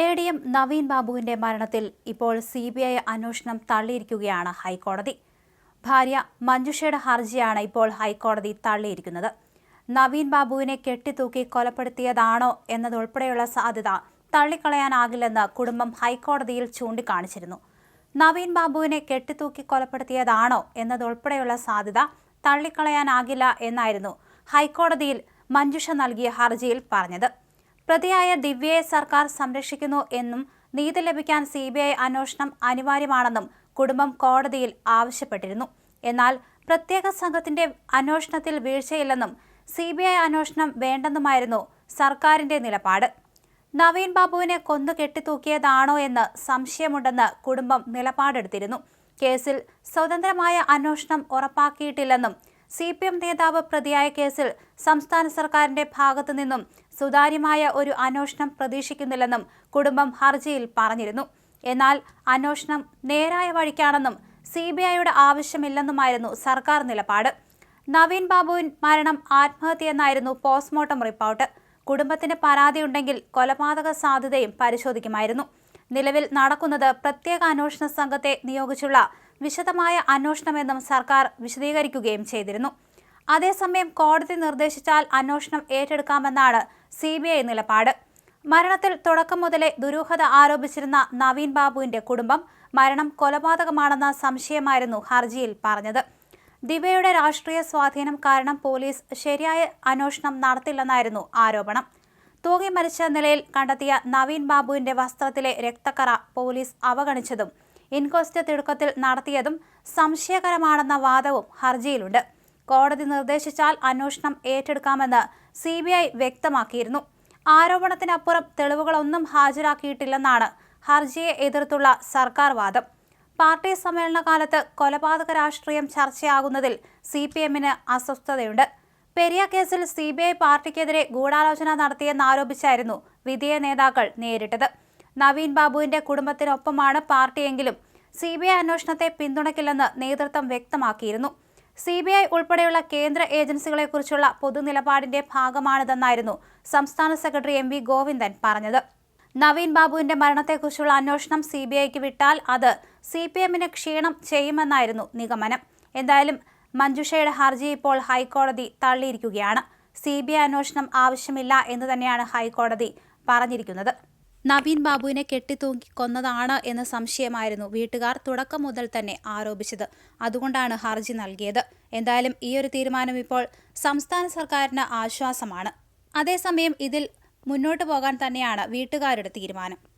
A D M Naveen ബാബുവിന്റെ മരണത്തിൽ ഇപ്പോൾ സി ബി ഐ അന്വേഷണം തള്ളിയിരിക്കുകയാണ് ഹൈക്കോടതി. ഭാര്യ മഞ്ജുഷയുടെ ഹർജിയാണ് ഇപ്പോൾ ഹൈക്കോടതി തള്ളിയിരിക്കുന്നത്. നവീൻ ബാബുവിനെ കെട്ടിത്തൂക്കി കൊലപ്പെടുത്തിയതാണോ എന്നതുൾപ്പെടെയുള്ള സാധ്യത തള്ളിക്കളയാനാകില്ലെന്ന് കുടുംബം ഹൈക്കോടതിയിൽ ചൂണ്ടിക്കാണിച്ചിരുന്നു. നവീൻ ബാബുവിനെ കെട്ടിത്തൂക്കി കൊലപ്പെടുത്തിയതാണോ എന്നതുൾപ്പെടെയുള്ള സാധ്യത തള്ളിക്കളയാനാകില്ല എന്നായിരുന്നു ഹൈക്കോടതിയിൽ മഞ്ജുഷ നൽകിയ ഹർജിയിൽ പറഞ്ഞത്. പ്രതിയായ ദിവ്യയെ സർക്കാർ സംരക്ഷിക്കുന്നു എന്നും നീതി ലഭിക്കാൻ സി ബി ഐ അന്വേഷണം അനിവാര്യമാണെന്നും കുടുംബം കോടതിയിൽ ആവശ്യപ്പെട്ടിരുന്നു. എന്നാൽ പ്രത്യേക സംഘത്തിന്റെ അന്വേഷണത്തിൽ വീഴ്ചയില്ലെന്നും സി ബി ഐ അന്വേഷണം വേണ്ടെന്നുമായിരുന്നു സർക്കാരിന്റെ നിലപാട്. നവീൻ ബാബുവിനെ കൊന്നു കെട്ടിത്തൂക്കിയതാണോ എന്ന് സംശയമുണ്ടെന്ന് കുടുംബം നിലപാടെടുത്തിരുന്നു. കേസിൽ സ്വതന്ത്രമായ അന്വേഷണം ഉറപ്പാക്കിയിട്ടില്ലെന്നും സി പി എം നേതാവ് പ്രതിയായ കേസിൽ സംസ്ഥാന സർക്കാരിന്റെ ഭാഗത്തു നിന്നും സുതാര്യമായ ഒരു അന്വേഷണം പ്രതീക്ഷിക്കുന്നില്ലെന്നും കുടുംബം ഹർജിയിൽ പറഞ്ഞിരുന്നു. എന്നാൽ അന്വേഷണം നേരായ വഴിക്കാണെന്നും സി ബി ഐയുടെ ആവശ്യമില്ലെന്നുമായിരുന്നു സർക്കാർ നിലപാട്. നവീൻ ബാബുവിൻ മരണം ആത്മഹത്യയെന്നായിരുന്നു പോസ്റ്റ്മോർട്ടം റിപ്പോർട്ട്. കുടുംബത്തിന് പരാതിയുണ്ടെങ്കിൽ കൊലപാതക സാധ്യതയും പരിശോധിക്കുമായിരുന്നു. നിലവിൽ നടക്കുന്നത് പ്രത്യേക അന്വേഷണ സംഘത്തെ നിയോഗിച്ചുള്ള വിശദമായ അന്വേഷണമെന്നും സർക്കാർ വിശദീകരിക്കുകയും ചെയ്തിരുന്നു. അതേസമയം കോടതി നിർദ്ദേശിച്ചാൽ അന്വേഷണം ഏറ്റെടുക്കാമെന്നാണ് സി ബി ഐ നിലപാട്. മരണത്തിൽ തുടക്കം മുതലേ ദുരൂഹത ആരോപിച്ചിരുന്ന നവീൻ ബാബുവിന്റെ കുടുംബം മരണം കൊലപാതകമാണെന്ന സംശയമായിരുന്നു ഹർജിയിൽ പറഞ്ഞത്. ദിവ്യയുടെ രാഷ്ട്രീയ സ്വാധീനം കാരണം പോലീസ് ശരിയായ അന്വേഷണം നടത്തില്ലെന്നായിരുന്നു ആരോപണം. തൂങ്ങി മരിച്ച നിലയിൽ കണ്ടെത്തിയ നവീൻ ബാബുവിന്റെ വസ്ത്രത്തിലെ രക്തക്കറ പോലീസ് അവഗണിച്ചതും ഇൻക്വസ്റ്റ് തിടുക്കത്തിൽ നടത്തിയതും സംശയകരമാണെന്ന വാദവും ഹർജിയിലുണ്ട്. കോടതി നിർദ്ദേശിച്ചാൽ അന്വേഷണം ഏറ്റെടുക്കാമെന്ന് സി ബി ഐ വ്യക്തമാക്കിയിരുന്നു. ആരോപണത്തിനപ്പുറം തെളിവുകളൊന്നും ഹാജരാക്കിയിട്ടില്ലെന്നാണ് ഹർജിയെ എതിർത്തുള്ള സർക്കാർ വാദം. പാർട്ടി സമ്മേളനകാലത്ത് കൊലപാതക രാഷ്ട്രീയം ചർച്ചയാകുന്നതിൽ സി പി എമ്മിന് അസ്വസ്ഥതയുണ്ട്. പെരിയ കേസിൽ സി ബി ഐ പാർട്ടിക്കെതിരെ ഗൂഢാലോചന നടത്തിയെന്നാരോപിച്ചായിരുന്നു വിധിയ നേതാക്കൾ നേരിട്ടത്. നവീൻ ബാബുവിന്റെ കുടുംബത്തിനൊപ്പമാണ് പാർട്ടിയെങ്കിലും സി ബി ഐ അന്വേഷണത്തെ പിന്തുണയ്ക്കില്ലെന്ന് നേതൃത്വം വ്യക്തമാക്കിയിരുന്നു. സി ബി ഐ ഉൾപ്പെടെയുള്ള കേന്ദ്ര ഏജൻസികളെക്കുറിച്ചുള്ള പൊതുനിലപാടിന്റെ ഭാഗമാണിതെന്നായിരുന്നു സംസ്ഥാന സെക്രട്ടറി എം വി ഗോവിന്ദൻ പറഞ്ഞത്. നവീൻ ബാബുവിന്റെ മരണത്തെക്കുറിച്ചുള്ള അന്വേഷണം സി ബി ഐക്ക് വിട്ടാൽ അത് സി പി എമ്മിന് ക്ഷീണം ചെയ്യുമെന്നായിരുന്നു നിഗമനം. എന്തായാലും മഞ്ജുഷയുടെ ഹർജി ഇപ്പോൾ ഹൈക്കോടതി തള്ളിയിരിക്കുകയാണ്. സി ബി ഐ അന്വേഷണം ആവശ്യമില്ല എന്ന് തന്നെയാണ് ഹൈക്കോടതി പറഞ്ഞിരിക്കുന്നത്. നവീൻ ബാബുവിനെ കെട്ടിത്തൂങ്ങി കൊന്നതാണ് എന്ന സംശയമായിരുന്നു വീട്ടുകാർ തുടക്കം മുതൽ തന്നെ ആരോപിച്ചത്. അതുകൊണ്ടാണ് ഹർജി നൽകിയത്. എന്തായാലും ഈ ഒരു തീരുമാനം ഇപ്പോൾ സംസ്ഥാന സർക്കാരിന് ആശ്വാസമാണ്. അതേസമയം ഇതിൽ മുന്നോട്ടു പോകാൻ തന്നെയാണ് വീട്ടുകാരുടെ തീരുമാനം.